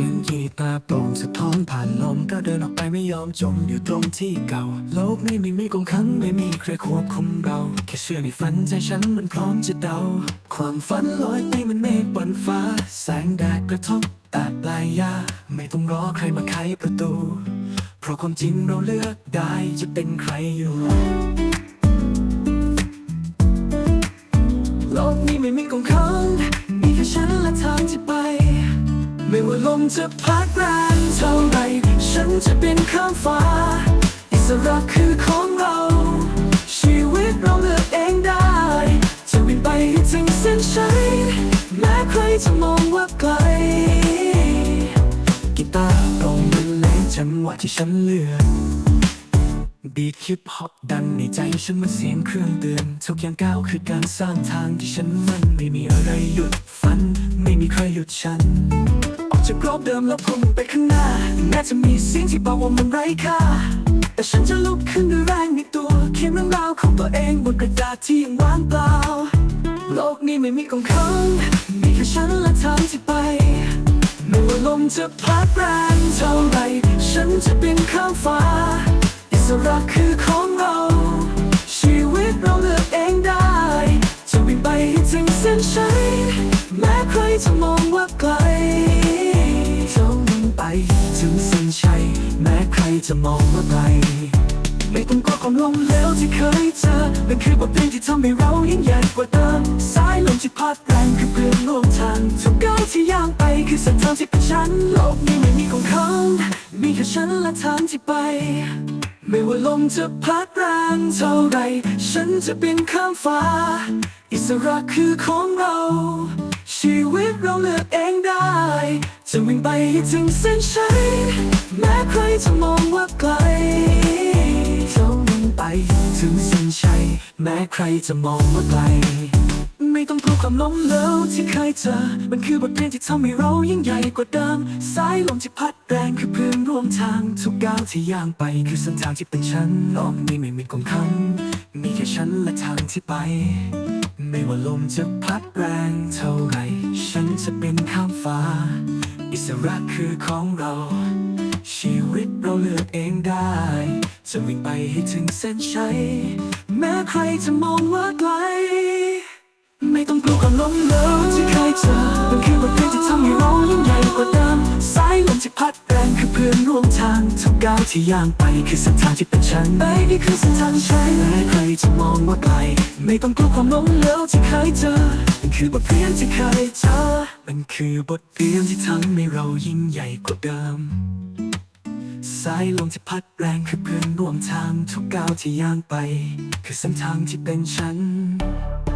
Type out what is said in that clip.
สียงกีตาร์โปร่งสะท้อนผ่านลมก็เดินออกไปไม่ยอมจมอยู่ตรงที่เก่า โลกนี้ไม่มีกงขังไม่มีใครควบคุมเรา แค่เชื่อในฝันใจฉันมันพร้อมจะเดา ความฝันลอยไปมันเมฆบนฟ้า แสงแดดกระทบต่ปลายยาไม่ต้องรอใครมาไขประตู เพราะความจริงเราเลือกได้จะเป็นใครอยู่ ไม่ว่าลมจะพัดแรงเท่าไร ฉันจะเป็นข้ามฟ้า อิสระคือของเรา ชีวิตเราเลือกเองได้ จะวิ่งไปให้ถึงเส้นชัย แม้ใครจะมองว่าไกล กีตาร์ตรงบรรเลงจังหวะที่ฉันเลือกบีทฮิปฮอปดังในใจฉันเหมันเสียงเครื่องเตือนทุกอย่างก้าวคือการสร้างทางที่ฉันมันไม่มีอะไรหยุดฝัน ไม่มีใครหยุดฉัน จากกรอบเดิมแล้วพุ่งไปข้างหน้าแม้จะมีสียงที่บอกว่ามันไร้ค่า แต่ฉันจะลุกขึ้นด้วยแรงในตัวเขียนเรื่องราวของตัวเองบนกระดาษที่ยังว่างเปล่า โลกนี้ไม่มีกองขังมีแค่ฉันและทางที่ไป ไม่ว่าลมจะพัดแรงเท่าไร ฉันจะบินข้ามฟ้า อิสระคือของเรา ชีวิตเราเลือกเองได้ จะวิ่งไปให้ถึงเส้นชัยแม้ใครจะมองว่าไกล ถึงเส้นชัย แม้ใครจะมองว่าไกลไม่ต้องกลัวความล้มเหลวที่เคยเจอมันคือบทเรียนที่ทำให้เรายิ่งใหญ่กว่าเดิมสายลมที่พัดแรงคือเพื่อนร่วมทางทุกก้าวที่ย่างไปคือเส้นทางที่เป็นฉันโลกนี้ไม่มีของเขามีแค่ฉันและทางที่ไป ไม่ว่าลมจะพัดแรงเท่าไร ฉันจะบินข้ามฟ้า อิสระคือของเรา ชีวิตเราเลือกเองได้ จะวิ่งไปให้ถึงเส้นชัยแม้ใครจะมองว่าไกลจะวิ่งไปถึงเส้นชัยแม้ใครจะมองว่าไกล ไม่ต้องกลัวความล้มเหลวที่เคยเจอมันคือบทเรียนที่ทำให้เรายิ่งใหญ่กว่าเดิมสายลมที่พัดแรงคือเพื่อนร่วมทางทุกก้าวที่ย่างไปคือเส้นทางที่เป็นฉันโลกนี้ไม่มีกองคันมีแค่ฉันและทางที่ไปไม่ว่าลมจะพัดแรงเท่าไร ฉันจะเป็นข้ามฟ้า อิสระคือของเรา ชีวิตเราเลือกเองได้ จะวิ่งไปให้ถึงเส้นชัย แม้ใครจะมองว่าไกล ไม่ต้องกลัวความล้มเหลวที่เคยเจอมันคือบทเรียนที่ทำให้เรายิ่งใหญ่กว่าเดิมสายลมที่พัดแรงคือเพื่อนร่วมทางทุกก้าวที่ย่างไปคือเส้นทางที่เป็นฉันไปนี่คือเส้นทางใช่แม้ใครจะมองว่าไกล ไม่ต้องกลัวความล้มเหลวที่เคยเจอมันคือบทเรียนที่เคยเจอ มันคือบทเรียนที่ทำให้เรายิ่งใหญ่กว่าเดิม สายลมที่พัดแรงคือเพื่อนร่วมทางทุกก้าวที่ย่างไป คือเส้นทางที่เป็นฉันเท่านั้น